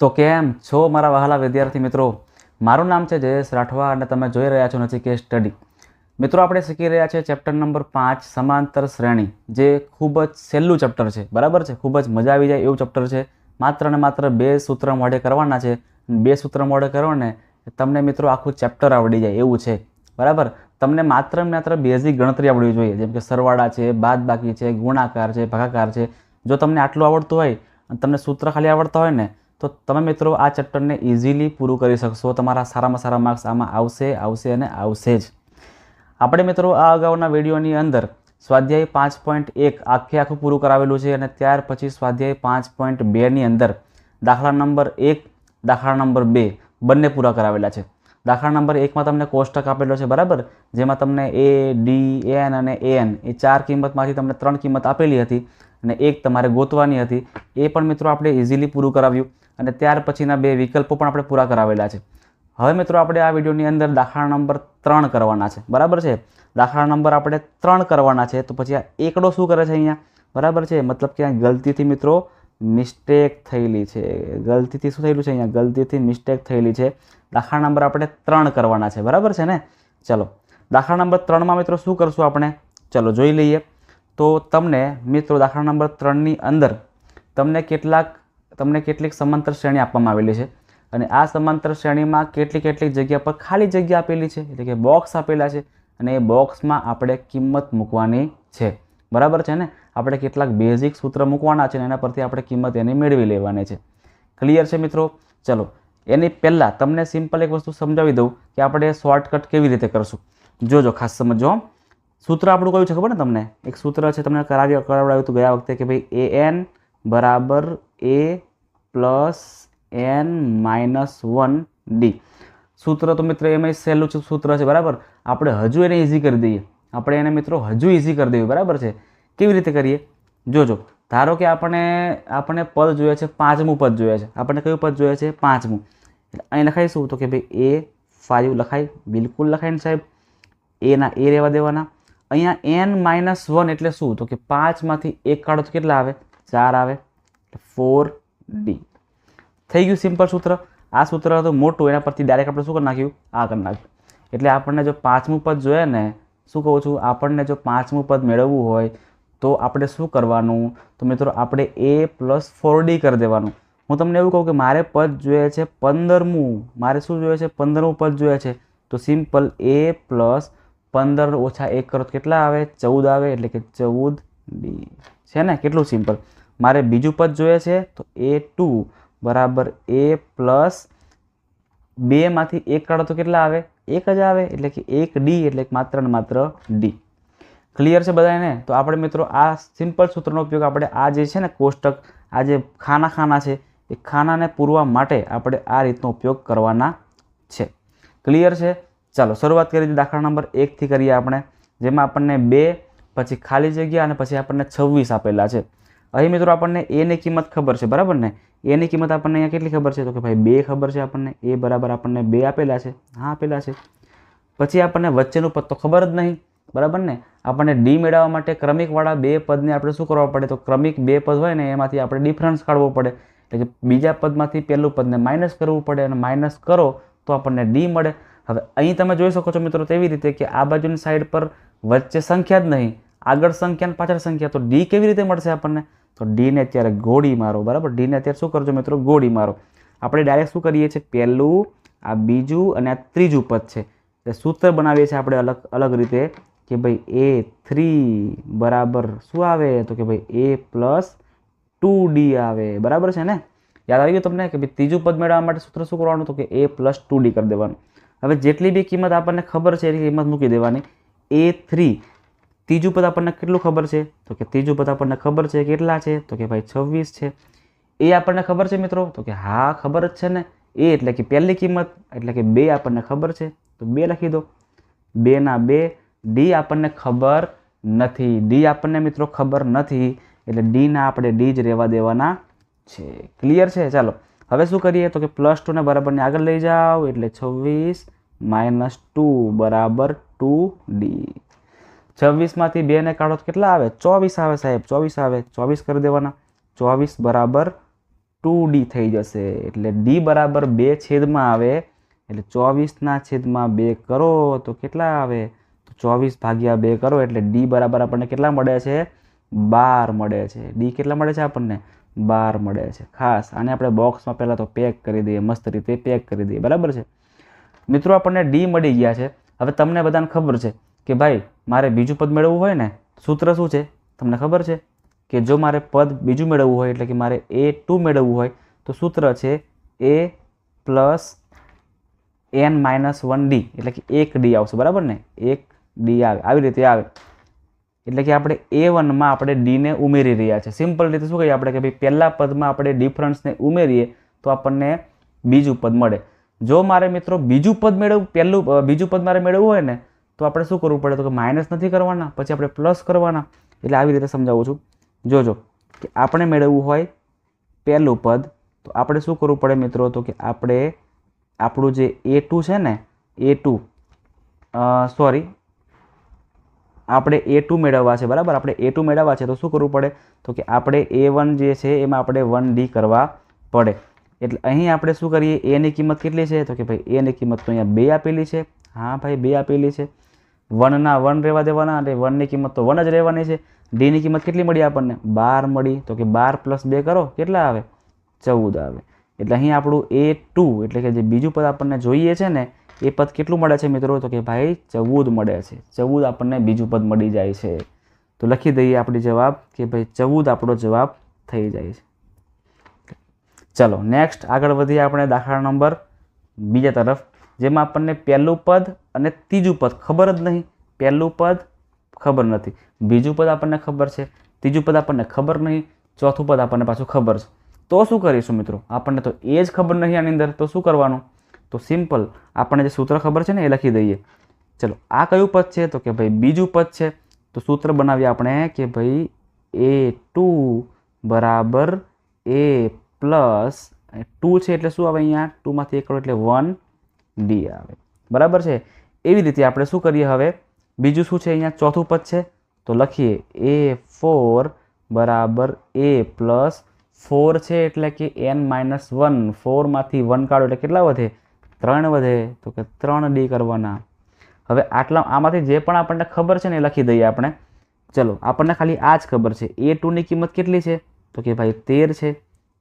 તો કેમ છો મારા વહાલા વિદ્યાર્થી મિત્રો? મારું નામ છે જયેશ રાઠવા અને તમે જોઈ રહ્યા છો નથી કે સ્ટડી. મિત્રો, આપણે શીખી રહ્યા છીએ ચેપ્ટર નંબર પાંચ, સમાંતર શ્રેણી, જે ખૂબ જ સહેલું ચેપ્ટર છે. બરાબર છે? ખૂબ જ મજા આવી જાય એવું ચેપ્ટર છે. માત્ર ને માત્ર બે સૂત્ર મોઢે કરવાના છે. બે સૂત્ર મોઢે કરો ને તમને મિત્રો આખું ચેપ્ટર આવડી જાય એવું છે. બરાબર? તમને માત્ર ને માત્ર બેઝિક ગણતરી આવડવી જોઈએ. જેમ કે સરવાળા છે બાદબાકી છે, ગુણાકાર છે, ભાગાકાર છે. જો તમને આટલું આવડતું હોય અને તમને સૂત્ર ખાલી આવડતા હોય ને તો તમે મિત્રો આ ચેપ્ટરને ઇઝીલી પૂરું કરી શકશો. તમારા સારામાં સારા માર્ક્સ આમાં આવશે આવશે અને આવશે જ. આપણે મિત્રો આ અગાઉના વિડીયોની અંદર સ્વાધ્યાય પાંચ પોઈન્ટ એક આખે આખું પૂરું કરાવેલું છે અને ત્યાર પછી સ્વાધ્યાય પાંચ પોઈન્ટ બેની અંદર દાખલા નંબર એક, દાખલા નંબર બે બંને પૂરા કરાવેલા છે. દાખલા નંબર એકમાં તમને કોષ્ટક આપેલો છે, બરાબર? જેમાં તમને એ ડી એન અને એન એ ચાર કિંમતમાંથી તમને ત્રણ કિંમત આપેલી હતી અને એક તમારે ગોતવાની હતી. એ પણ મિત્રો આપણે ઇઝીલી પૂરું કરાવ્યું. અને ત્યાર પછીના બે વિકલ્પો પણ આપણે પૂરા કરાવેલા છે. હવે મિત્રો આપણે આ વિડીયોની અંદર દાખલા નંબર ત્રણ કરવાના છે. બરાબર છે? દાખલા નંબર આપણે ત્રણ કરવાના છે. તો પછી આ એકડો શું કરે છે અહીંયા? બરાબર છે? મતલબ કે અહીંયા ગલતીથી મિત્રો મિસ્ટેક થયેલી છે. ગલતીથી શું થયેલું છે અહીંયા? ગલતીથી મિસ્ટેક થયેલી છે. દાખલા નંબર આપણે ત્રણ કરવાના છે. બરાબર છે ને? ચલો. દાખલા નંબર ત્રણમાં મિત્રો શું કરશું આપણે? ચલો જોઈ લઈએ. તો તમને મિત્રો દાખલા નંબર ત્રણની અંદર તમને કેટલાક તમને કેટલીક સમાંતર શ્રેણી આપવામાં આવેલી છે. અને આ સમાંતર શ્રેણીમાં કેટલી કેટલીક જગ્યા પર ખાલી જગ્યા આપેલી છે? એટલે કે બોક્સ આપેલા છે અને એ બોક્સમાં આપણે કિંમત મૂકવાની છે. બરાબર છે ને? આપણે કેટલાક બેઝિક સૂત્ર મૂકવાના છે અને એના પરથી આપણે કિંમત એની મેળવી લેવાની છે. ક્લિયર છે મિત્રો? ચલો, એની પહેલાં તમને સિમ્પલ એક વસ્તુ સમજાવી દઉં કે આપણે શોર્ટકટ કેવી રીતે કરશું. જોજો, ખાસ સમજો સૂત્ર આપણું કયું છે ખબર ને તમને? એક સૂત્ર છે, તમને કરાવી કરાવડાવ્યું હતું ગયા વખતે કે ભાઈ એ એન બરાબર a plus n minus one d. સૂત્ર તો મિત્ર એમાં સહેલું સૂત્ર છે, બરાબર? આપણે હજુ એને ઇઝી કરી દઈએ. આપણે એને મિત્રો હજુ ઇઝી કરી દઈએ, બરાબર છે? કેવી રીતે કરીએ? જોજો, ધારો કે આપણે આપણે પદ જોઈએ છે પાંચમું પદ જોઈએ છે. આપણને કયું પદ જોઈએ છે? પાંચમું. એટલે અહીં લખાઈશું તો કે ભાઈ, એ ફાઇવ લખાય, બિલકુલ લખાય ને સાહેબ. એના એ રહેવા દેવાના. અહીંયા એન માઇનસ વન એટલે શું? તો કે પાંચમાંથી એક કાઢો તો કેટલા આવે? ચાર આવે. ફોર ડી થઈ ગયું સિમ્પલ સૂત્ર. આ સૂત્ર હતું મોટું, એના પરથી ડાયરેક્ટ આપણે શું કરી નાખ્યું? આ કરી નાખ્યું. એટલે આપણને જો પાંચમું પદ જોઈએ ને, શું કહું છું? આપણને જો પાંચમું પદ મેળવવું હોય, તો આપણે શું કરવાનું? તો મિત્રો, આપણે એ પ્લસ ફોર ડી કરી દેવાનું. હું તમને એવું કહું કે મારે પદ જોઈએ છે પંદરમું. મારે શું જોઈએ છે? પંદરમું પદ જોઈએ છે. તો સિમ્પલ એ પ્લસ પંદર ઓછા એક કરો કેટલા આવે? ચૌદ આવે, એટલે કે ચૌદ ડી છે ને? કેટલું સિમ્પલ? મારે બીજું પદ જોઈએ છે, તો એ ટુ બરાબર એ પ્લસ બેમાંથી એક કાઢો તો કેટલા આવે? એક જ આવે, એટલે કે એક ડી, એટલે માત્ર ને માત્ર ડી. ક્લિયર છે બધાને તો આપણે મિત્રો આ સિમ્પલ સૂત્રનો ઉપયોગ આપણે આ જે છે ને કોષ્ટક, આ જે ખાના ખાના છે, એ ખાનાને પૂરવા માટે આપણે આ રીતનો ઉપયોગ કરવાના છે. ક્લિયર છે? ચાલો, શરૂઆત કરી દાખલા નંબર એકથી કરીએ આપણે, જેમાં આપણને બે, પછી ખાલી જગ્યા અને પછી આપણને છવ્વીસ આપેલા છે. અહીં મિત્રો આપણને એની કિંમત ખબર છે, બરાબર ને? એની કિંમત આપણને અહીંયા કેટલી ખબર છે? તો કે ભાઈ બે ખબર છે આપણને. એ બરાબર આપણને બે આપેલા છે. હા, આપેલા છે. પછી આપણને વચ્ચેનું પદ તો ખબર જ નહીં, બરાબર ને? આપણને ડી મેળવવા માટે ક્રમિકવાળા બે પદને આપણે શું કરવા પડે? તો ક્રમિક બે પદ હોય ને, એમાંથી આપણે ડિફરન્સ કાઢવો પડે. એટલે કે બીજા પદમાંથી પહેલું પદને માઇનસ કરવું પડે અને માઇનસ કરો તો આપણને ડી મળે. હવે અહીં તમે જોઈ શકો છો મિત્રો તેવી રીતે કે આ બાજુની સાઈડ પર વચ્ચે સંખ્યા જ નહીં, આગળ સંખ્યા પાછળ સંખ્યા. તો ડી કેવી રીતે મળશે આપણને? તો ડીને અત્યારે ગોળી મારો, બરાબર? ડીને અત્યારે શું કરજો મિત્રો? ગોળી મારો. આપણે ડાયરેક્ટ શું કરીએ છીએ? પહેલું, આ બીજું અને આ ત્રીજું પદ છે. એટલે સૂત્ર બનાવીએ છીએ આપણે અલગ અલગ રીતે કે ભાઈ એ થ્રી બરાબર શું આવે? તો કે ભાઈ એ પ્લસ ટુ ડી આવે. બરાબર છે ને? યાદ આવી ગયું તમને કે ભાઈ ત્રીજું પદ મેળવવા માટે સૂત્ર શું કરવાનું? તો કે એ પ્લસ ટુ ડી કરી દેવાનું. હવે જેટલી બી કિંમત આપણને ખબર છે, એની કિંમત મૂકી દેવાની. એ થ્રી ત્રીજું પદ આપણને કેટલું ખબર છે? તો કે ત્રીજું પદ આપણને ખબર છે કેટલા છે? તો કે ભાઈ છવ્વીસ છે. એ આપણને ખબર છે મિત્રો? તો કે હા, ખબર જ છે ને. એ એટલે કે પહેલી કિંમત, એટલે કે બે આપણને ખબર છે. તો બે લખી દો. બેના બે ડી આપણને ખબર નથી. ડી આપણને મિત્રો ખબર નથી, એટલે ડીના આપણે ડી જ રહેવા દેવાના છે. ક્લિયર છે? ચાલો. હવે શું કરીએ? તો કે પ્લસ ટુને બરાબરને આગળ લઈ જાઓ. એટલે છવ્વીસ માઇનસ ટુ બરાબર ટુ ડી છવ્વીસમાંથી બેને કાઢો તો કેટલા આવે? ચોવીસ આવે સાહેબ, ચોવીસ આવે, ચોવીસ કરી દેવાના. ચોવીસ બરાબર ટુ ડી થઈ જશે. એટલે ડી બરાબર બે છેદમાં આવે. એટલે ચોવીસના છેદમાં બે કરો તો કેટલા આવે? તો ચોવીસ ભાગ્યા બે કરો એટલે ડી બરાબર આપણને કેટલા મળે છે? બાર મળે છે. ડી કેટલા મળે છે આપણને? બાર મળે છે. ખાસ આને આપણે બોક્સમાં પહેલાં તો પેક કરી દઈએ, મસ્ત રીતે પેક કરી દઈએ. બરાબર છે? મિત્રો આપણને ડી મળી ગયા છે. હવે તમને બધાને ખબર છે કે ભાઈ, મારે બીજું પદ મેળવવું હોય ને, સૂત્ર શું છે? તમને ખબર છે કે જો મારે પદ બીજું મેળવવું હોય એટલે કે મારે એ ટુ મેળવવું હોય, તો સૂત્ર છે a plus n minus one d, એટલે કે એક ડી આવશે, બરાબર ને? એક ડી આવે, આવી રીતે આવે. એટલે કે આપણે એ વનમાં આપણે ડીને ઉમેરી રહ્યા છે. સિમ્પલ રીતે શું કહીએ આપણે કે ભાઈ, પહેલાં પદમાં આપણે ડિફરન્સને ઉમેરીએ, તો આપણને બીજું પદ મળે. જો મારે મિત્રો બીજું પદ મેળવવું પહેલું બીજું પદ મારે મેળવવું હોય ને તો આપણે શું કરવું પડે? તો કે માઇનસ નથી કરવાના, પછી આપણે પ્લસ કરવાના. એટલે આવી રીતે સમજાવું છું. જોજો કે આપણે મેળવવું હોય પહેલું પદ, તો આપણે શું કરવું પડે મિત્રો? તો કે આપણે આપણું જે એ ટુ છે ને એ ટુ સોરી આપણે એ મેળવવા છે, બરાબર? આપણે એ મેળવવા છે, તો શું કરવું પડે? તો કે આપણે એ વન જે છે, એમાં આપણે વન ડી કરવા પડે. એટલે અહીં આપણે શું કરીએ? એની કિંમત કેટલી છે? તો કે ભાઈ એની કિંમત તો અહીંયા બે આપેલી છે. હા ભાઈ, બે આપેલી છે. વનના વન રહેવા દેવાના અને વનની કિંમત તો વન જ રહેવાની છે. ડીની કિંમત કેટલી મળી આપણને? બાર મળી. તો કે બાર પ્લસ બે કરો, કેટલા આવે? ચૌદ આવે. એટલે અહીં આપણું એ ટુ, એટલે કે જે બીજું પદ આપણને જોઈએ છે ને, એ પદ કેટલું મળે છે મિત્રો? તો કે ભાઈ ચૌદ મળે છે. ચૌદ આપણને બીજું પદ મળી જાય છે. તો લખી દઈએ આપણી જવાબ કે ભાઈ ચૌદ આપણો જવાબ થઈ જાય છે. ચલો, નેક્સ્ટ આગળ વધીએ આપણે દાખલા નંબર બીજા તરફ, જેમાં આપણને પહેલું પદ અને ત્રીજું પદ ખબર જ નહીં. પહેલું પદ ખબર નથી. બીજું પદ આપણને ખબર છે. ત્રીજું પદ આપણને ખબર નહીં. ચોથું પદ આપણને પાછું ખબર છે. તો શું કરીશું મિત્રો? આપણને તો એ જ ખબર નહીં આની અંદર. તો શું કરવાનું? તો સિમ્પલ આપણને જે સૂત્ર ખબર છે ને એ લખી દઈએ. ચલો, આ કયું પદ છે? તો કે ભાઈ બીજું પદ છે. તો સૂત્ર બનાવીએ આપણે કે ભાઈ એ ટુ બરાબર એ પ્લસ ટુ છે એટલે શું આવે અહીંયા? ટુમાંથી એક કરો એટલે વન ડી આવે. બરાબર છે? એવી રીતે આપણે શું કરીએ હવે? બીજું શું છે અહીંયા? ચોથું પદ છે. તો લખીએ. એ ફોર બરાબર એ પ્લસ ફોર છે એટલે કે એન માઇનસ વન. ફોરમાંથી વન કાઢો એટલે કેટલા વધે? ત્રણ વધે. તો કે ત્રણ ડી કરવાના. હવે આટલા આમાંથી જે પણ આપણને ખબર છે ને એ લખી દઈએ આપણે. ચલો, આપણને ખાલી આ જ ખબર છે. એ ટુની કિંમત કેટલી છે? તો કે ભાઈ તેર છે.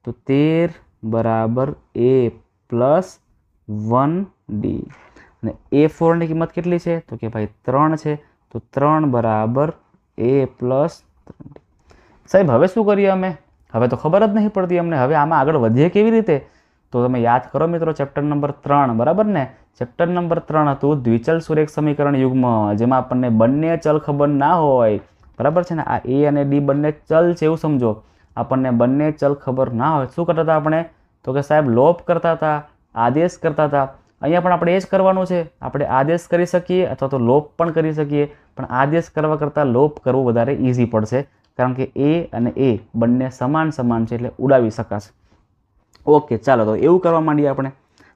તો તેર બરાબર એ પ્લસ વન ડી. અને એ ફોરની કિંમત કેટલી છે? તો કે ભાઈ ત્રણ છે, તો ત્રણ બરાબર એ પ્લસ સાહેબ, હવે શું કરીએ અમે? હવે તો ખબર જ નહીં પડતી અમને. હવે આમાં આગળ વધીએ કેવી રીતે? તો તમે યાદ કરો મિત્રો ચેપ્ટર નંબર ત્રણ, બરાબર ને? ચેપ્ટર નંબર ત્રણ હતું દ્વિચલ સુરેખ સમીકરણ યુગ્મ, જેમાં આપણને બંને ચલ ખબર ના હોય. બરાબર છે ને? આ એ અને ડી બંને ચલ છે એવું સમજો. આપણને બંને ચલ ખબર ના હોય. શું કરતા હતા આપણે? તો કે સાહેબ, લોપ કરતા હતા, આદેશ કરતા હતા. અહીંયા પણ આપણે એ જ કરવાનું છે. આપણે આદેશ કરી શકીએ અથવા તો લોપ પણ કરી શકીએ. પણ આદેશ કરવા કરતાં લોપ કરવું વધારે ઇઝી પડશે. કારણ કે એ અને એ બંને સમાન સમાન છે એટલે ઉડાવી શકાશે. ઓકે, ચાલો તો એવું કરવા માંડીએ આપણે.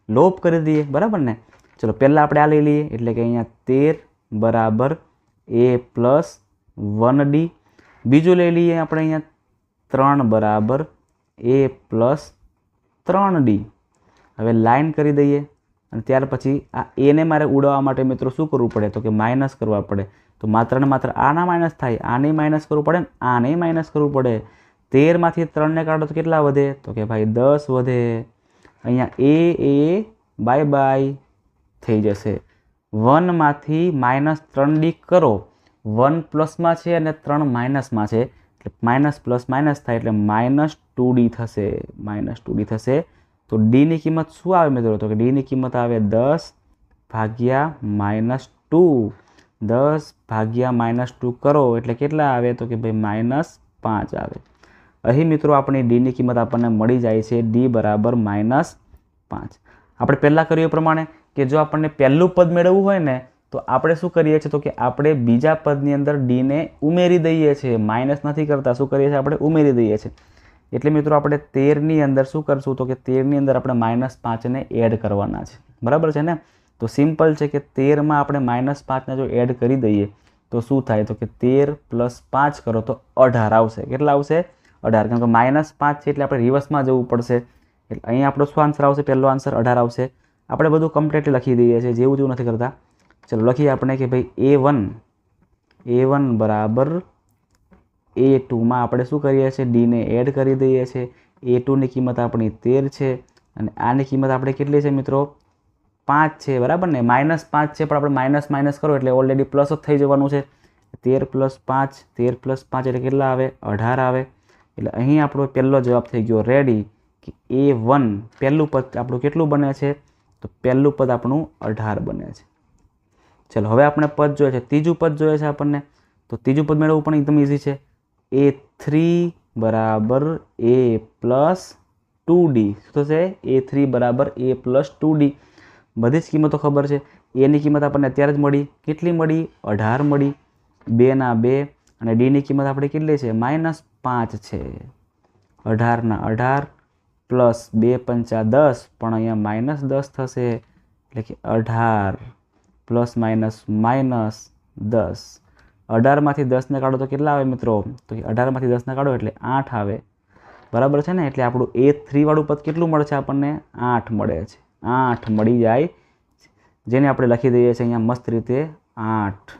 લોપ કરી દઈએ, બરાબર ને? ચલો, પહેલાં આપણે આ લઈ લઈએ. એટલે કે અહીંયા તેર બરાબર એ પ્લસ વન ડી. બીજું લઈ લઈએ આપણે અહીંયા ત્રણ બરાબર એ પ્લસ ત્રણ ડી. હવે લાઈન કરી દઈએ. અને ત્યાર પછી આ એને મારે ઉડાવવા માટે મિત્રો શું કરવું પડે? તો કે માઇનસ કરવા પડે. તો માત્ર ને માત્ર આના માઇનસ થાય. આને માઇનસ કરવું પડે ને આને માઇનસ કરવું પડે. તેરમાંથી ત્રણને કાઢો તો કેટલા વધે? તો કે ભાઈ દસ વધે. અહીંયા એ એ બાય બાય થઈ જશે. વનમાંથી માઇનસ ત્રણ ડી કરો. વન પ્લસમાં છે અને ત્રણ માઇનસમાં છે. એટલે માઇનસ પ્લસ માઇનસ થાય એટલે માઇનસ ટુ ડી થશે. માઇનસ ટુ ડી થશે. તો ડીની કિંમત શું આવે મિત્રો? તો કે ડીની કિંમત આવે દસ ભાગ્યા માઇનસ ટુ. દસ ભાગ્યા માઇનસ ટુ કરો એટલે કેટલા આવે? તો કે ભાઈ માઇનસ પાંચ આવે. અહીં મિત્રો આપણી ડીની કિંમત આપણને મળી જાય છે ડી બરાબર માઇનસ પાંચ. આપણે પહેલાં કર્યું એ પ્રમાણે કે જો આપણને પહેલું પદ મેળવવું હોય ને, તો આપણે શું કરીએ છીએ? તો કે આપણે બીજા પદની અંદર ડીને ઉમેરી દઈએ છીએ. માઇનસ નથી કરતા. શું કરીએ છીએ? આપણે ઉમેરી દઈએ છીએ. એટલે મિત્રો આપણે તેરની અંદર શું કરશું તો કે તેરની અંદર આપણે માઇનસ પાંચને એડ કરવાના છે. બરાબર છે ને? તો સિમ્પલ છે કે તેરમાં આપણે માઇનસ પાંચને જો એડ કરી દઈએ તો શું થાય? તો કે તેર પ્લસ પાંચ કરો તો અઢાર આવશે. કેટલા આવશે? અઢાર. કેમ કે માઇનસ પાંચ છે એટલે આપણે રિવર્સમાં જવું પડશે. એટલે અહીં આપણો શું આન્સર આવશે? પહેલો આન્સર અઢાર આવશે. આપણે બધું કમ્પ્લીટલી લખી દઈએ છીએ. જેવું જેવું નથી કરતા. ચલો લખીએ આપણે કે ભાઈ એ વન એ વન બરાબર એ ટુમાં આપણે શું કરીએ છીએ? ડીને એડ કરી દઈએ છીએ. એ ટુની કિંમત આપણી તેર છે. અને આની કિંમત આપણે કેટલી છે મિત્રો? પાંચ છે, બરાબર ને? માઇનસ પાંચ છે, પણ આપણે માઇનસ માઇનસ કરો એટલે ઓલરેડી પ્લસ જ થઈ જવાનું છે. તેર પ્લસ પાંચ, તેર પ્લસ પાંચ એટલે કેટલા આવે? અઢાર આવે. એટલે અહીં આપણો પહેલો જવાબ થઈ ગયો રેડી કે એ વન પહેલું પદ આપણું કેટલું બને છે? તો પહેલું પદ આપણું અઢાર બને છે. ચલો, હવે આપણે પદ જોઈએ છે. ત્રીજું પદ જોઈએ છે આપણને. તો ત્રીજું પદ મેળવવું પણ એકદમ ઇઝી છે. એ થ્રી બરાબર એ પ્લસ ટુ ડી શું થશે? એ થ્રી બરાબર એ પ્લસ ટુ ડી બધી જ કિંમતો ખબર છે. એની કિંમત આપણને અત્યારે જ મળી. કેટલી મળી? અઢાર મળી. બેના બે. અને ડીની કિંમત આપણે કેટલી છે? માઇનસ પાંચ છે. અઢારના અઢાર પ્લસ બે પંચા દસ, પણ અહીંયા માઇનસ દસ થશે. એટલે કે અઢાર પ્લસ માઇનસ માઇનસ દસ. અઢારમાંથી દસને કાઢો તો કેટલા આવે મિત્રો? તો અઢારમાંથી દસને કાઢો એટલે આઠ આવે. બરાબર છે ને? એટલે આપણું એ થ્રીવાળું પદ કેટલું મળે છે આપણને? આઠ મળે છે. આઠ મળી જાય. જેને આપણે લખી દઈએ છીએ અહીંયા મસ્ત રીતે આઠ.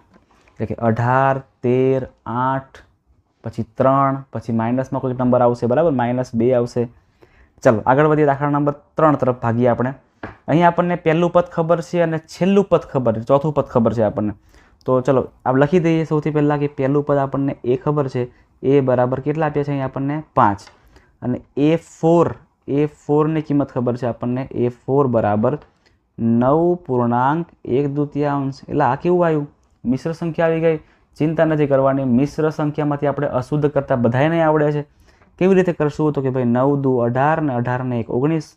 એટલે કે અઢાર, તેર, આઠ, પછી ત્રણ, પછી માઇનસમાં કોઈક નંબર આવશે, બરાબર? માઇનસ બે આવશે. ચાલો, આગળ વધીએ દાખલા નંબર ત્રણ તરફ ભાગીએ આપણે. અહીં આપણને પહેલું પદ ખબર છે અને છેલ્લું પદ ખબર છે, ચોથું પદ ખબર છે આપણને. તો ચલો, આપ લખી દઈએ સૌથી પહેલાં કે પહેલું પદ આપણને એ ખબર છે. એ બરાબર કેટલા આપ્યા છે? અહીં આપણને પાંચ. અને એ ફોર, એ ફોરની કિંમત ખબર છે આપણને? એ ફોર બરાબર નવ પૂર્ણાંક એક દ્વિતીયાંશ એટલે આ કેવું આવ્યું? મિશ્ર સંખ્યા આવી ગઈ. ચિંતા નથી કરવાની. મિશ્ર સંખ્યામાંથી આપણે અશુદ્ધ કરતાં બધાને આવડે છે. કેવી રીતે કરશું? તો કે ભાઈ નવ દુ અઢાર ને અઢાર ને એક. ઓગણીસ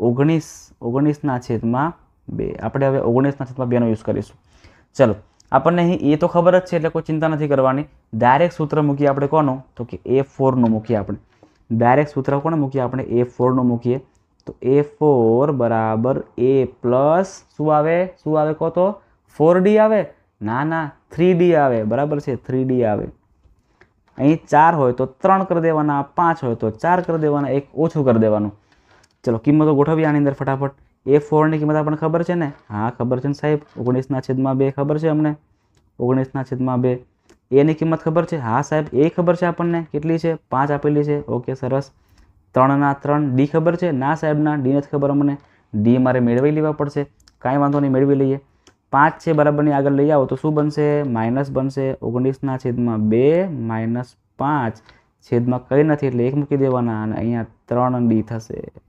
ઓગણીસ, ઓગણીસના છેદમાં બે. આપણે હવે ઓગણીસના છેદમાં બેનો યુઝ કરીશું. ચલો, આપણને અહીં એ તો ખબર જ છે એટલે કોઈ ચિંતા નથી કરવાની. ડાયરેક્ટ સૂત્ર મૂકીએ આપણે કોનું? તો કે એ ફોરનું મૂકીએ આપણે. ડાયરેક્ટ સૂત્ર કોને મૂકીએ આપણે? એ ફોરનું મૂકીએ. તો એ ફોર બરાબર એ પ્લસ શું આવે? શું આવે કહો તો? ફોર ડી આવે? ના ના થ્રી ડી આવે. બરાબર છે થ્રી ડી આવે. અહીં ચાર હોય તો ત્રણ કરી દેવાના, પાંચ હોય તો ચાર કરી દેવાના, એક ઓછું કરી દેવાનું. ચલો, કિંમતો ગોઠવીએ આની અંદર ફટાફટ. એ ફોરની કિંમત આપણને ખબર છે ને? હા, ખબર છે ને સાહેબ? ઓગણીસના છેદમાં બે ખબર છે અમને. ઓગણીસના છેદમાં બે. એની કિંમત ખબર છે? હા, સાહેબ, એ ખબર છે આપણને. કેટલી છે? પાંચ આપેલી છે. ઓકે, સરસ. ત્રણના ત્રણ ડી ખબર છે? ના, સાહેબના, ડી નથી ખબર અમને. ડી મારે મેળવી લેવા પડશે. કાંઈ વાંધો નહીં, મેળવી લઈએ. પાંચ છે બરાબરની આગળ લઈ આવો તો શું બનશે? માઇનસ બનશે ઓગણીસના છેદમાં બે, માઇનસ પાંચ. છેદમાં કંઈ નથી એટલે એક મૂકી દેવાના અને અહીંયા ત્રણ ડી થશે.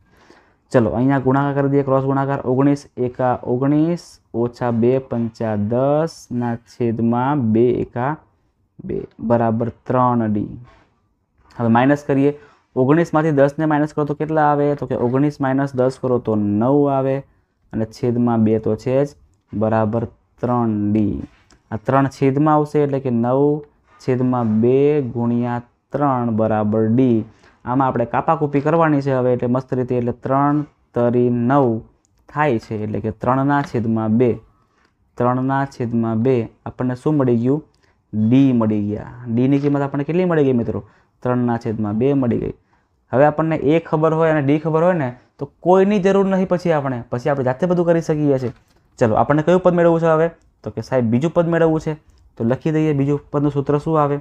ચલો, અહીંયા ગુણાકાર કરી દઈએ ક્રોસ ગુણાકાર, ઓગણીસ, એકા ઓગણીસ, ઓછા બે પંચા દસના છેદમાં બે એકા બે, બરાબર ત્રણ ડી. હવે માઇનસ કરીએ. ઓગણીસમાંથી દસને માઇનસ કરો તો કેટલા આવે? તો કે ઓગણીસ માઇનસ દસ કરો તો નવ આવે. અને છેદમાં બે તો છે જ બરાબર ત્રણ ડી. આ ત્રણ છેદમાં આવશે એટલે કે નવ છેદમાં બે ગુણ્યા ત્રણ બરાબર ડી. આમાં આપણે કાપાકૂપી કરવાની છે. હવે એટલે મસ્ત રીતે એટલે ત્રણ તરી નવ થાય છે. એટલે કે ત્રણના છેદમાં બે. ત્રણના છેદમાં બે આપણને શું મળી ગયું? ડી મળી ગયા. ડીની કિંમત આપણને કેટલી મળી ગઈ મિત્રો? ત્રણના છેદમાં બે મળી ગઈ. હવે આપણને એ ખબર હોય અને ડી ખબર હોય ને, તો કોઈની જરૂર નહીં પછી આપણે. પછી આપણે જાતે બધું કરી શકીએ છીએ. ચલો, આપણને કયું પદ મેળવવું છે હવે? તો કે સાહેબ, બીજું પદ મેળવવું છે. તો લખી દઈએ, બીજું પદનું સૂત્ર શું આવે?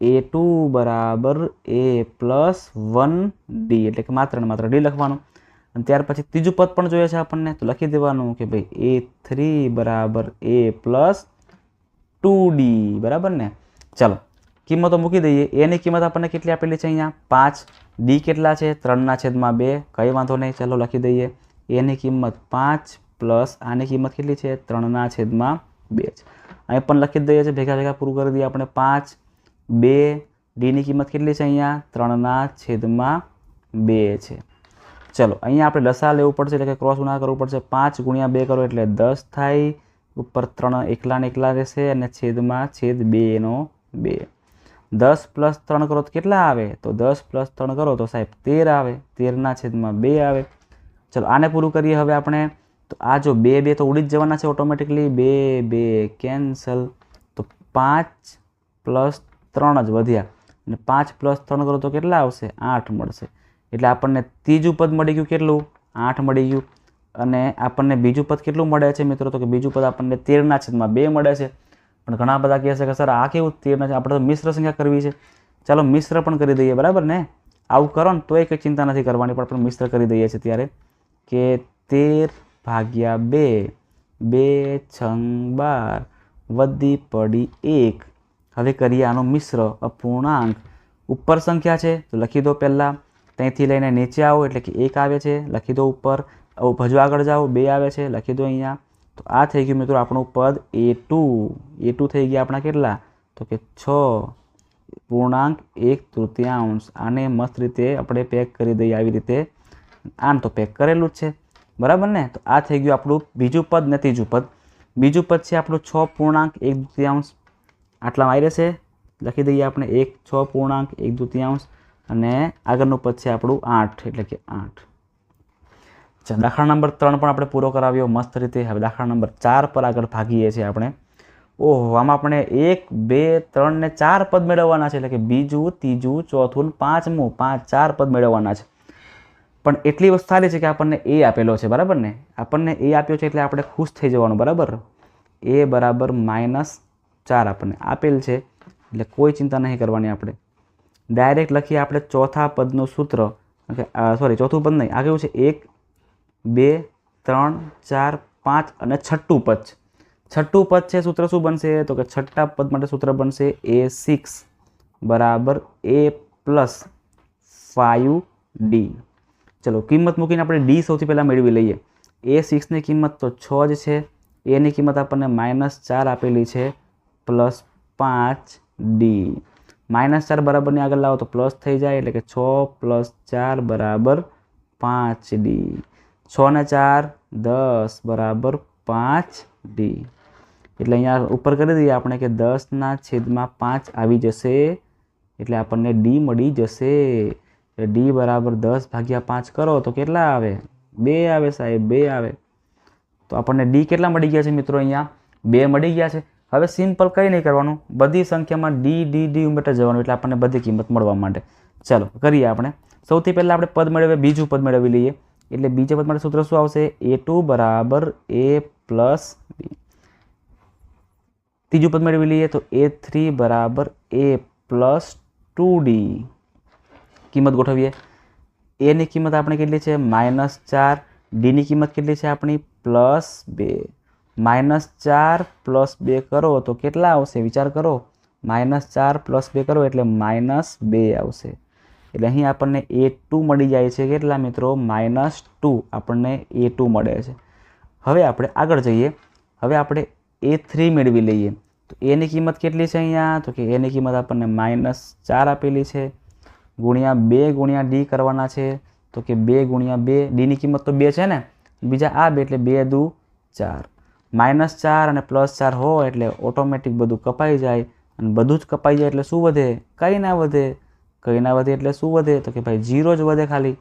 એ ટુ બરાબર એ પ્લસ વન ડી એટલે કે માત્ર ને માત્ર ડી લખવાનું. અને ત્યાર પછી ત્રીજું પદ પણ જોઈએ છે આપણને, તો લખી દેવાનું કે ભાઈ એ થ્રી બરાબર એ પ્લસ ટુ ડી બરાબર ને? ચાલો, કિંમતો મૂકી દઈએ. એની કિંમત આપણને કેટલી આપેલી છે અહીંયા? પાંચ. ડી કેટલા છે? ત્રણના છેદમાં બે. કંઈ વાંધો નહીં. ચાલો લખી દઈએ. એની કિંમત પાંચ પ્લસ આની કિંમત કેટલી છે? ત્રણના છેદમાં બે છે. અહીં પણ લખી દઈએ છીએ ભેગા ભેગા પૂરું કરી દઈએ આપણે. પાંચ બે ડીની કિંમત કેટલી છે અહીંયા? ત્રણના છેદમાં બે છે. ચલો, અહીંયા આપણે લસા લેવું પડશે, એટલે કે ક્રોસ ગુણા કરવું પડશે. પાંચ ગુણ્યા બે કરો એટલે દસ થાય. ઉપર ત્રણ એકલા ને એકલા રહેશે અને છેદમાં છેદ બેનો બે. દસ પ્લસ ત્રણ કરો તો કેટલા આવે? તો દસ પ્લસ ત્રણ કરો તો સાહેબ તેર આવે. તેરના છેદમાં બે આવે. ચલો, આને પૂરું કરીએ હવે આપણે. તો આ જો બે બે તો ઉડી જ જવાના છે ઓટોમેટિકલી. બે બે કેન્સલ. તો પાંચ પ્લસ ત્રણ જ વધ્યા. અને પાંચ પ્લસ ત્રણ કરો તો કેટલા આવશે? આઠ મળશે. એટલે આપણને ત્રીજું પદ મળી ગયું કેટલું? આઠ મળી ગયું. અને આપણને બીજું પદ કેટલું મળે છે મિત્રો? તો કે બીજું પદ આપણને તેરના છેદમાં બે મળે છે. પણ ઘણા બધા કહે છે કે, સર, આ કેવું? તેરના છે? આપણે તો મિશ્ર સંખ્યા કરવી છે. ચાલો, મિશ્ર પણ કરી દઈએ. બરાબર ને? આવું કરો ને, તોય કંઈ ચિંતા નથી કરવાની, પણ આપણે મિશ્ર કરી દઈએ છીએ ત્યારે. કે તેર ભાગ્યા બે બે છંગ બાર, વધી પડી એક. હવે કરીએ આનો મિશ્ર અપૂર્ણાંક. ઉપર સંખ્યા છે, તો લખી દો પહેલાં. ત્યાંથી લઈને નીચે આવો, એટલે કે એક આવે છે, લખી દો ઉપર. ભજુ આગળ જાઓ, બે આવે છે, લખી દો અહીંયા. તો આ થઈ ગયું મિત્રો આપણું પદ એ ટુ એ ટુ થઈ ગયા આપણા કેટલા? તો કે છ. પૂર્ણાંક એક તૃતીયાંશ. આને મસ્ત રીતે આપણે પેક કરી દઈએ આવી રીતે. આમ તો પેક કરેલું જ છે. બરાબર ને? તો આ થઈ ગયું આપણું બીજું પદ ને ત્રીજું પદ. બીજું પદ છે આપણું છ પૂર્ણાંક એક તૃતીયાંશ. આટલામાં આવી રહેશે લખી દઈએ આપણે એક, છ પૂર્ણાંક, એક દ્વિતીયાંશ અને આગળનું પદ છે આપણું આઠ, એટલે કે આઠ. દાખલા નંબર ત્રણ પણ આપણે પૂરો કરાવ્યો મસ્ત રીતે. હવે દાખલા નંબર ચાર પર આગળ ભાગીએ છીએ આપણે. ઓહો, આમાં આપણે એક, બે, ત્રણ ને ચાર પદ મેળવવાના છે. એટલે કે બીજું, ત્રીજું, ચોથું પાંચમું. પાંચ, ચાર પદ મેળવવાના છે. પણ એટલી વસ્તુ સારી છે કે આપણને એ આપેલો છે, બરાબર ને? આપણને એ આપ્યો છે એટલે આપણે ખુશ થઈ જવાનું, બરાબર? એ બરાબર માઇનસ ચાર આપણને આપેલ છે. એટલે કોઈ ચિંતા નહીં કરવાની આપણે. ડાયરેક્ટ લખીએ આપણે ચોથા પદનું સૂત્ર. સોરી ચોથું પદ નહીં. આ કેવું છે? એક, બે, ત્રણ, ચાર, પાંચ અને છઠ્ઠું પદ છઠ્ઠું પદ છે સૂત્ર શું બનશે? તો કે છઠ્ઠા પદ માટે સૂત્ર બનશે એ સિક્સ બરાબર એ પ્લસ ફાઇવ ડી ચલો, કિંમત મૂકીને આપણે ડી સૌથી પહેલાં મેળવી લઈએ. એ સિક્સની કિંમત તો છ જ છે. એની કિંમત આપણને માઇનસ ચાર આપેલી છે. પ્લસ પાંચ ડી. માઇનસ ચાર બરાબરની આગળ લાવો તો પ્લસ થઈ જાય એટલે કે છ પ્લસ ચાર બરાબર પાંચ ડી. છ ને ચાર દસ બરાબર પાંચ ડી. એટલે અહીંયા ઉપર કરી દઈએ આપણે કે દસના છેદમાં પાંચ આવી જશે એટલે આપણને ડી મળી જશે. ડી બરાબર દસ ભાગ્યા પાંચ કરો તો કેટલા આવે? બે આવે સાહેબ, બે આવે. તો આપણને ડી કેટલા મળી ગયા છે મિત્રો અહીંયા? બે મળી ગયા છે. હવે સિમ્પલ કંઈ નહીં કરવાનું. બધી સંખ્યામાં ડી ડી ડી ઉમેરતા જવાનું એટલે આપણને બધી કિંમત મળવા માટે ચાલો, કરીએ આપણે. સૌથી પહેલાં આપણે પદ મેળવીએ, બીજું પદ મેળવી લઈએ. એટલે બીજા પદ માટે સૂત્ર શું આવશે? એ ટુ બરાબર એ પ્લસ બી ત્રીજું પદ મેળવી લઈએ તો એ થ્રી બરાબર એ પ્લસ ટુ ડી કિંમત ગોઠવીએ. એની કિંમત આપણે કેટલી છે? માઇનસ ચાર. ડીની કિંમત કેટલી છે આપણી? પ્લસ બે. માઇનસ ચાર પ્લસ બે કરો તો કેટલા આવશે? વિચાર કરો. માઇનસ ચાર પ્લસ બે કરો એટલે માઇનસ બે આવશે. એટલે અહીં આપણને એ ટુ મળી જાય છે કેટલા મિત્રો? માઇનસ ટુ આપણને એ ટુ મળે છે. હવે આપણે આગળ જઈએ. હવે આપણે એ થ્રી મેળવી લઈએ. તો એની કિંમત કેટલી છે અહીંયા? તો કે એની કિંમત આપણને માઇનસ ચાર આપેલી છે. ગુણ્યા બે ગુણ્યા ડી કરવાના છે. તો કે બે ગુણ્યા બે ડીની કિંમત તો બે છે ને? બીજા આ બે એટલે બે દુ ચાર. માઇનસ ચાર અને પ્લસ ચાર હોય એટલે ઓટોમેટિક બધું કપાઈ જાય અને બધું જ કપાઈ જાય એટલે શું વધે? કંઈ ના વધે. કંઈ ના વધે એટલે શું વધે? તો કે ભાઈ જીરો જ વધે ખાલી.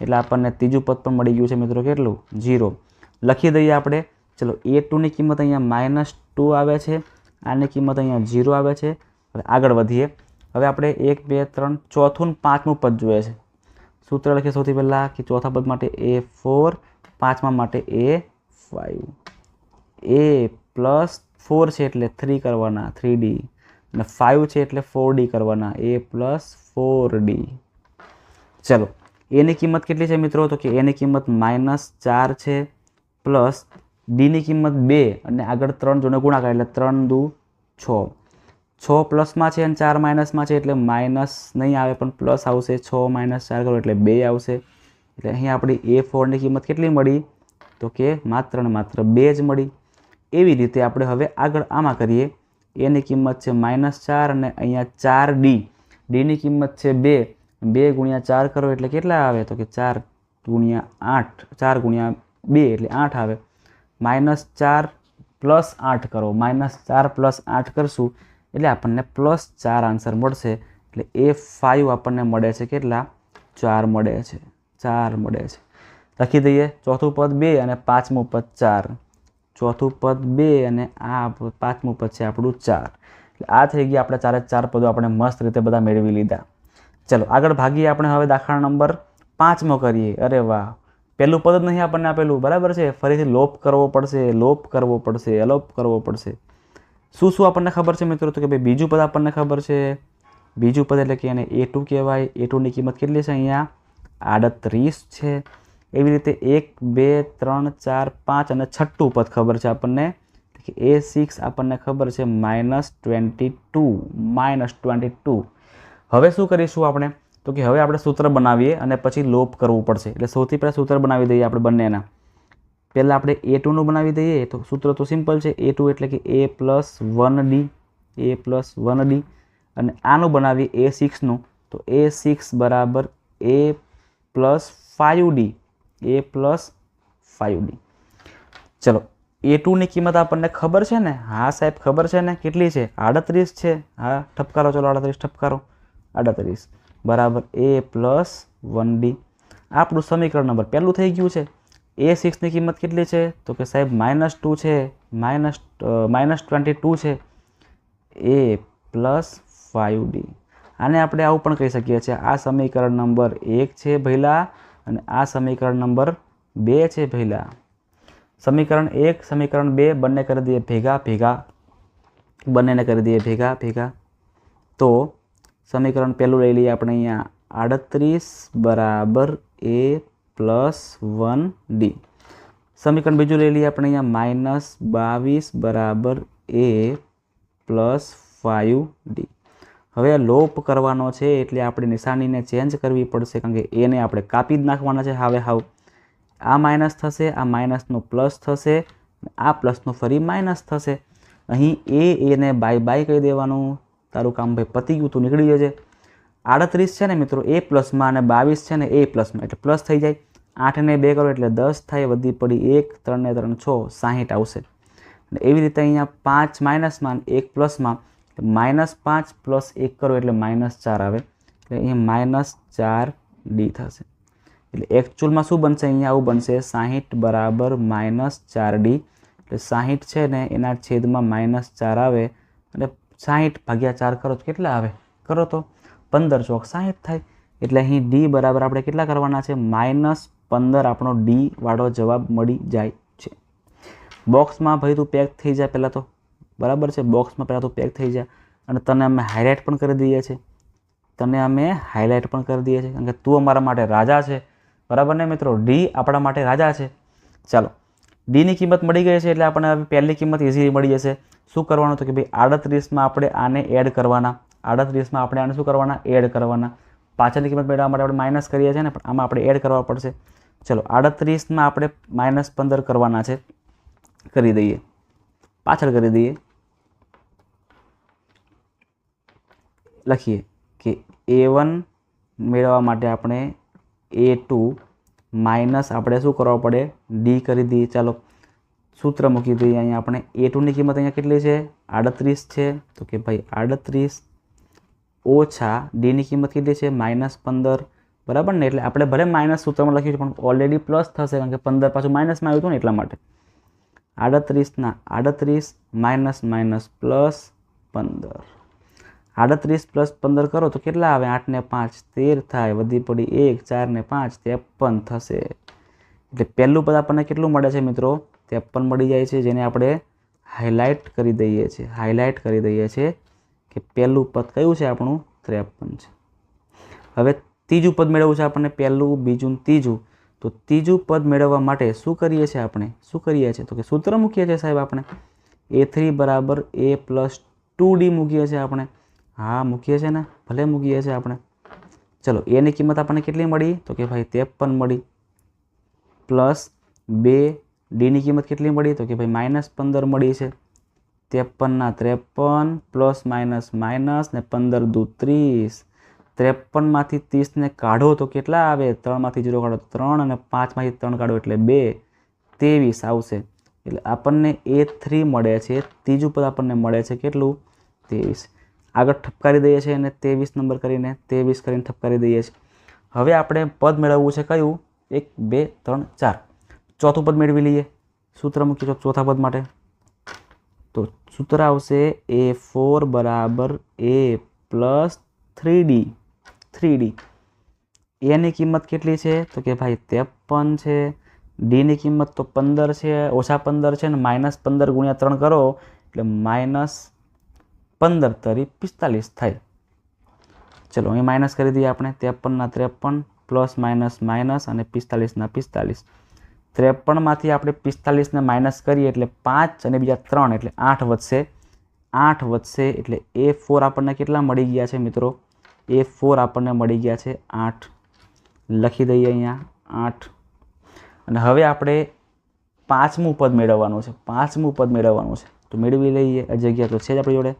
એટલે આપણને ત્રીજું પદ પણ મળી ગયું છે મિત્રો, કેટલું? જીરો લખી દઈએ આપણે. ચલો, એ ટુની કિંમત અહીંયા માઇનસ ટુ આવે છે. આની કિંમત અહીંયા જીરો આવે છે. હવે આગળ વધીએ. હવે આપણે એક, બે, ત્રણ, ચોથું પાંચમું પદ જોઈએ છે. સૂત્ર લખીએ સૌથી પહેલાં કે ચોથા પદ માટે એ ફોર, પાંચમા માટે a five a plus four છે એટલે થ્રી કરવાના થ્રી ડી અને ફાઇવ છે એટલે ફોર ડી કરવાના, એ પ્લસ ફોર ડી ચલો એની કિંમત કેટલી છે મિત્રો? તો કે એની કિંમત માઇનસ ચાર છે પ્લસ ડીની કિંમત બે અને આગળ ત્રણ જોડે ગુણાકાર એટલે ત્રણ દુ છ. છ પ્લસમાં છે અને ચાર માઇનસમાં છે એટલે માઇનસ નહીં આવે પણ પ્લસ આવશે, છ માઇનસ ચાર કરો એટલે બે આવશે. એટલે અહીં આપણી એ ફોરની કિંમત કેટલી મળી? તો કે માત્ર ને માત્ર બે જ મળી. એવી રીતે આપણે હવે આગળ આમાં કરીએ. એની કિંમત છે માઇનસ ચાર અને અહીંયા ચાર ડી ડીની કિંમત છે બે. બે ગુણ્યા ચાર કરો એટલે કેટલા આવે? તો કે ચાર ગુણ્યા આઠ. ચાર ગુણ્યા બે એટલે આઠ આવે. માઇનસ ચાર પ્લસ આઠ કરો. માઇનસ ચાર પ્લસ આઠ કરશું એટલે આપણને પ્લસ ચાર આન્સર મળશે. એટલે એ ફાઇવ આપણને મળે છે કેટલા? ચાર મળે છે. ચાર મળે છે. લખી દઈએ. ચોથું પદ બે અને પાંચમું પદ ચાર. ચોથું પદ બે અને આ પાંચમું પદ છે આપણું ચાર. એટલે આ થઈ ગયા આપણે ચારે ચાર પદો આપણે મસ્ત રીતે બધા મેળવી લીધા. ચલો, આગળ ભાગીએ આપણે હવે દાખલા નંબર પાંચમો કરીએ. અરે વાહ! પહેલું પદ જ નહીં આપણને આપેલું. બરાબર છે? ફરીથી લોપ કરવો પડશે, લોપ કરવો પડશે, અલોપ કરવો પડશે. શું શું આપણને ખબર છે મિત્રો? તો કે ભાઈ બીજું પદ આપણને ખબર છે. બીજું પદ એટલે કે એને એ ટુ કહેવાય. એ ટુની કિંમત કેટલી છે અહીંયા? આડત્રીસ છે. એવી રીતે એક, બે, ત્રણ, ચાર, પાંચ અને છઠ્ઠું પદ ખબર છે આપણને. એ સિક્સ આપણને ખબર છે minus twenty two minus twenty two હવે શું કરીશું આપણે? તો કે હવે આપણે સૂત્ર બનાવીએ અને પછી લોપ કરવું પડશે. એટલે સૌથી પહેલાં સૂત્ર બનાવી દઈએ આપણે બંનેના. પહેલાં આપણે એ ટુનું બનાવી દઈએ. તો સૂત્ર તો સિમ્પલ છે. એ ટુ એટલે કે a plus one d a plus one d અને આનું બનાવીએ એ સિક્સનું તો એ સિક્સ બરાબર a plus five d a plus five d ચલો એ ટુની કિંમત આપણને ખબર છે ને? હા સાહેબ, ખબર છે ને? કેટલી છે? આડત્રીસ છે. હા, ઠપકારો, ચલો આડત્રીસ ઠપકારો. આડત્રીસ. બરાબર એ પ્લસ વન ડી આપણું સમીકરણ નંબર પહેલું થઈ ગયું છે. એ સિક્સની કિંમત કેટલી છે? તો કે સાહેબ માઇનસ ટુ છે. માઇનસ માઇનસ ટ્વેન્ટી ટુ છે. એ પ્લસ ફાઇવ ડી આને આપણે આવું પણ કહી શકીએ છીએ. આ સમીકરણ નંબર એક છે ભઈલા. અને આ સમીકરણ નંબર બે છે પહેલાં. સમીકરણ એક, સમીકરણ બે બંને કરી દઈએ ભેગા ભેગા. બંનેને કરી દઈએ ભેગા ભેગા. તો સમીકરણ પહેલું લઈ લઈએ આપણે અહીંયા. આડત્રીસ બરાબર એ પ્લસ વન ડી. સમીકરણ બીજું લઈ લઈએ આપણે અહીંયા માઇનસ બાવીસ બરાબર એ પ્લસ ફાઇવ ડી. હવે લોપ કરવાનો છે એટલે આપણે નિશાનીને ચેન્જ કરવી પડશે કારણ કે એને આપણે કાપી જ નાખવાના છે હવે હાવ. આ માઇનસ થશે, આ માઇનસનું પ્લસ થશે, આ પ્લસનું ફરી માઇનસ થશે. અહીં એ એને બાય બાય કહી દેવાનું. તારું કામ ભાઈ પતી ગયું, તું નીકળી જજે. આડત્રીસ છે ને મિત્રો, એ પ્લસમાં અને બાવીસ છે ને એ પ્લસમાં એટલે પ્લસ થઈ જાય. આઠને બે કરો એટલે દસ થાય, વધી પડી એક ત્રણને ત્રણ છ, સાહીઠ આવશે. એવી રીતે અહીંયા પાંચ માઇનસમાં એક પ્લસમાં માઇનસ પાંચ પ્લસ એક કરો એટલે માઇનસ ચાર આવે. એટલે અહીંયા માઇનસ ચાર ડી થશે. એટલે એકચ્યુઅલમાં શું બનશે? અહીંયા આવું બનશે. સાહીઠ બરાબર માઇનસ ચાર ડી એટલે સાહીઠ છે ને એના છેદમાં માઇનસ ચાર આવે. અને સાહીઠ ભાગ્યા ચાર કરો તો કેટલા આવે? કરો તો પંદર ચોક સાહીઠ થાય. એટલે અહીં ડી બરાબર આપણે કેટલા કરવાના છે? માઇનસ પંદર આપણો ડી વાળો જવાબ મળી જાય છે. બોક્સમાં ભાઈ તું પેક થઈ જાય પહેલાં તો. બરાબર છે? બોક્સમાં પહેલાં તો પેક થઈ જાય અને તને અમે હાઇલાઇટ પણ કરી દઈએ છીએ. તને અમે હાઇલાઇટ પણ કરી દઈએ છીએ. કારણ કે તું અમારા માટે રાજા છે. બરાબર ને મિત્રો? ડી આપણા માટે રાજા છે. ચાલો. ડીની કિંમત મળી ગઈ છે એટલે આપણને પહેલી કિંમત ઇઝીલી મળી જશે. શું કરવાનું તો કે ભાઈ, આડત્રીસમાં આપણે આને એડ કરવાના. આડત્રીસમાં આપણે આને શું કરવાના? એડ કરવાના. પાછળની કિંમત મેળવવા માટે આપણે માઇનસ કરીએ છીએ ને, પણ આમાં આપણે એડ કરવા પડશે. ચલો, આડત્રીસમાં આપણે માઇનસ પંદર કરવાના છે. કરી દઈએ. પાછળ કરી દઈએ. લખીએ કે એ વન મેળવવા માટે આપણે એ માઇનસ આપણે શું કરવા પડે? ડી કરી દઈએ. ચાલો, સૂત્ર મૂકી દઈએ. અહીંયા આપણે એ ટુની કિંમત અહીંયા કેટલી છે? આડત્રીસ છે. તો કે ભાઈ આડત્રીસ ઓછા ડીની કિંમત કેટલી છે? માઇનસ પંદર. બરાબર ને? એટલે આપણે ભલે માઇનસ સૂત્રમાં લખ્યું છે, પણ ઓલરેડી પ્લસ થશે, કારણ કે પંદર પાછું માઇનસમાં આવ્યું હતું ને એટલા માટે. આડત્રીસના આડત્રીસ માઇનસ માઇનસ પ્લસ પંદર. આડત્રીસ પ્લસ પંદર કરો તો કેટલા આવે? આઠને પાંચ તેર થાય. વધી પડી એક, ચાર ને પાંચ ત્રેપન થશે. એટલે પહેલું પદ આપણને કેટલું મળે છે મિત્રો? ત્રેપન મળી જાય છે, જેને આપણે હાઇલાઇટ કરી દઈએ છીએ. હાઇલાઇટ કરી દઈએ છીએ કે પહેલું પદ કયું છે આપણું? ત્રેપન છે. હવે ત્રીજું પદ મેળવવું છે આપણને પહેલું, બીજું ત્રીજું. તો ત્રીજું પદ મેળવવા માટે શું કરીએ છીએ આપણે? શું કરીએ છીએ? તો કે સૂત્ર મૂકીએ છીએ સાહેબ આપણે. એ થ્રી બરાબર એ પ્લસ ટુ ડી મૂકીએ છીએ આપણે. હા, મૂકીએ છીએ ને? ભલે મૂકીએ છીએ આપણે. ચલો એની કિંમત આપણને કેટલી મળી? તો કે ભાઈ ત્રેપન મળી. પ્લસ બે ડીની કિંમત કેટલી મળી? તો કે ભાઈ માઇનસ પંદર મળી છે. ત્રેપનના ત્રેપન પ્લસ માઇનસ માઇનસ ને પંદર દુ ત્રીસ. ત્રેપનમાંથી ત્રીસને કાઢો તો કેટલા આવે? ત્રણમાંથી જીરો કાઢો ત્રણ અને પાંચમાંથી ત્રણ કાઢો એટલે બે. ત્રેવીસ આવશે. એટલે આપણને એ થ્રી મળે છે. ત્રીજું પદ આપણને મળે છે કેટલું? ત્રેવીસ. આગળ ઠપકારી દઈએ છીએ અને ત્રેવીસ નંબર કરીને ત્રેવીસ કરીને ઠપકારી દઈએ છીએ. હવે આપણે પદ મેળવવું છે કયું? એક, બે, ત્રણ, ચાર. ચોથું પદ મેળવી લઈએ. સૂત્ર મૂકીએ ચોથા પદ માટે. તો સૂત્ર આવશે એ ફોર બરાબર a plus three d. Three d એની કિંમત કેટલી છે? તો કે ભાઈ ત્રેપન છે. ડીની કિંમત તો પંદર છે. ઓછા પંદર છે ને માઇનસ પંદર ગુણ્યા ત્રણ કરો, એટલે માઇનસ પંદર તરી પિસ્તાલીસ થાય. ચલો, અહીં માઇનસ કરી દઈએ આપણે. ત્રેપનના ત્રેપન પ્લસ માઇનસ માઇનસ અને પિસ્તાલીસના પિસ્તાલીસ. ત્રેપનમાંથી આપણે પિસ્તાલીસને માઇનસ કરીએ એટલે પાંચ અને બીજા ત્રણ એટલે આઠ વધશે. આઠ વધશે એટલે એ ફોર આપણને કેટલા મળી ગયા છે મિત્રો? એ ફોર આપણને મળી ગયા છે. આઠ લખી દઈએ અહીંયા. આઠ. અને હવે આપણે પાંચમું પદ મેળવવાનું છે. પાંચમું પદ મેળવવાનું છે. તો મેળવી લઈએ જગ્યા તો છે જ આપણી જોડે.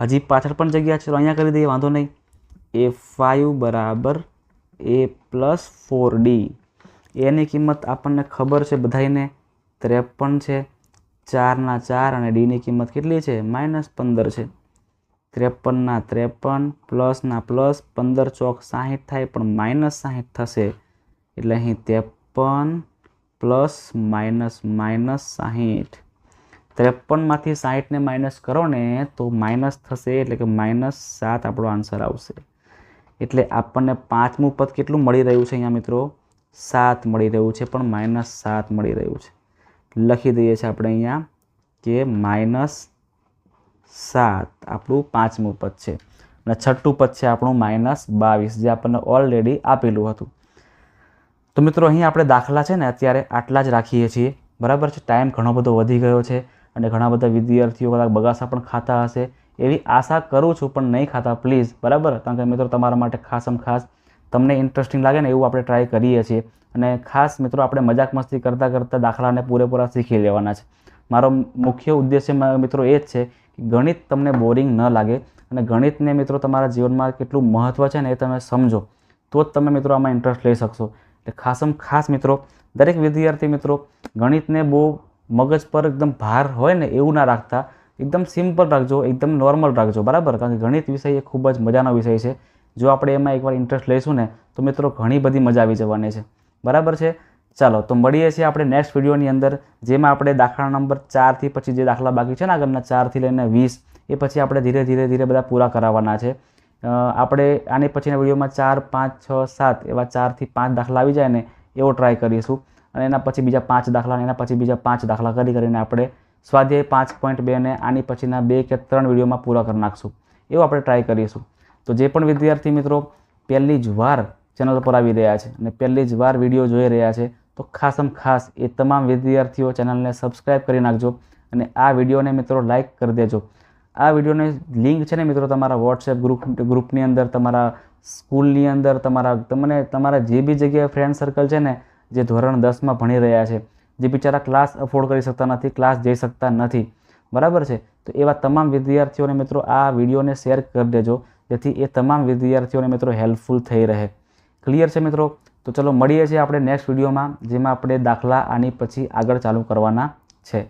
હજી પાછળ પણ જગ્યા છે. તો અહીંયા કરી દઈએ, વાંધો નહીં. એ ફાઇવ બરાબર એ પ્લસ ફોર ડી એની કિંમત આપણને ખબર છે બધાને ત્રેપન છે. ચારના ચાર અને ડીની કિંમત કેટલી છે? માઇનસ પંદર છે. ત્રેપનના ત્રેપન, પ્લસના પ્લસ, પંદર ચોક સાહીઠ થાય પણ માઇનસ સાહીઠ થશે. એટલે અહીં ત્રેપન પ્લસ માઇનસ માઇનસ સાહીઠ. ત્રેપનમાંથી સાહીઠને માઇનસ કરો ને તો માઇનસ થશે એટલે કે માઇનસ સાત આપણો આન્સર આવશે. એટલે આપણને પાંચમું પદ કેટલું મળી રહ્યું છે અહીંયા મિત્રો? સાત મળી રહ્યું છે પણ માઇનસ સાત મળી રહ્યું છે. લખી દઈએ છીએ આપણે અહીંયા કે માઇનસ સાત. આપણું પાંચમું પદ છે. અને છઠ્ઠું પદ છે આપણું માઇનસ બાવીસ, જે આપણને ઓલરેડી આપેલું હતું. તો મિત્રો, અહીં આપણે દાખલા છે ને અત્યારે આટલા જ રાખીએ છીએ. બરાબર છે? ટાઈમ ઘણો બધો વધી ગયો છે અને ઘણા બધા વિદ્યાર્થીઓ કદાચ બગાસા પણ ખાતા હશે. એવી આશા કરું છું, પણ નહીં ખાતા પ્લીઝ બરાબર? કારણ કે મિત્રો, તમારા માટે ખાસમ ખાસ તમને ઇન્ટરેસ્ટિંગ લાગે ને એવું આપણે ટ્રાય કરીએ છીએ. અને ખાસ મિત્રો, આપણે મજાક મસ્તી કરતાં કરતાં દાખલાને પૂરેપૂરા શીખી લેવાના છે. મારો મુખ્ય ઉદ્દેશ્ય મિત્રો, એ જ છે ગણિત તમને બોરિંગ ન લાગે અને ગણિતને મિત્રો તમારા જીવનમાં કેટલું મહત્ત્વ છે ને એ તમે સમજો, તો જ તમે મિત્રો આમાં ઇન્ટરેસ્ટ લઈ શકશો. એટલે ખાસમ ખાસ મિત્રો, દરેક વિદ્યાર્થી મિત્રો ગણિતને બહુ મગજ પર એકદમ ભાર હોય ને એવું ના રાખતા, એકદમ સિમ્પલ રાખજો, એકદમ નોર્મલ રાખજો, બરાબર? કારણ કે ગણિત વિષય એ ખૂબ જ મજાનો વિષય છે. જો આપણે એમાં એકવાર ઇન્ટરેસ્ટ લઈશું ને, તો મિત્રો ઘણી બધી મજા આવી જવાની છે. બરાબર છે? ચાલો, તો મળીએ છીએ આપણે નેક્સ્ટ વિડીયોની અંદર, જેમાં આપણે દાખલા નંબર ચારથી પછી જે દાખલા બાકી છે ને આગળના ચારથી લઈને વીસ, એ પછી આપણે ધીરે ધીરે ધીરે બધા પૂરા કરાવવાના છે. આપણે આની પછીના વિડીયોમાં ચાર, પાંચ, છ, સાત એવા ચારથી પાંચ દાખલા આવી જાય ને, એવો ટ્રાય કરીશું. અને એના પછી બીજા પાંચ દાખલા, એના પછી બીજા પાંચ દાખલા કરી કરીને આપણે સ્વાધ્યાય પાંચ પોઈન્ટ બેને આની પછીના બે કે ત્રણ વિડીયોમાં પૂરા કરી નાખશું. એવું આપણે ટ્રાય કરીશું. તો જે પણ વિદ્યાર્થી મિત્રો પહેલી જ વાર ચેનલ પર આવી રહ્યા છે અને પહેલી જ વાર વીડિયો જોઈ રહ્યા છે તો ખાસમ ખાસ એ તમામ વિદ્યાર્થીઓ ચેનલને સબસ્ક્રાઈબ કરી નાખજો અને આ વિડીયોને મિત્રો લાઇક કરી દેજો. આ વિડીયોની લિંક છે ને મિત્રો તમારા વોટ્સએપ ગ્રુપ ગ્રુપની અંદર, તમારા સ્કૂલની અંદર, તમારા તમને તમારા જે બી જગ્યાએ ફ્રેન્ડ સર્કલ છે ને, જે ધોરણ દસમાં ભણી રહ્યા છે, જે બિચારા ક્લાસ અફોર્ડ કરી શકતા નથી ક્લાસ જઈ શકતા નથી, બરાબર છે? તો એવા તમામ વિદ્યાર્થીઓને મિત્રો આ વિડીયોને શેર કરી દેજો, જેથી એ તમામ વિદ્યાર્થીઓને મિત્રો હેલ્પફુલ થઈ રહે. ક્લિયર છે મિત્રો? તો ચલો મળીએ છીએ આપણે નેક્સ્ટ વિડીયોમાં જેમાં આપણે દાખલા આની પછી આગળ ચાલુ કરવાના છે.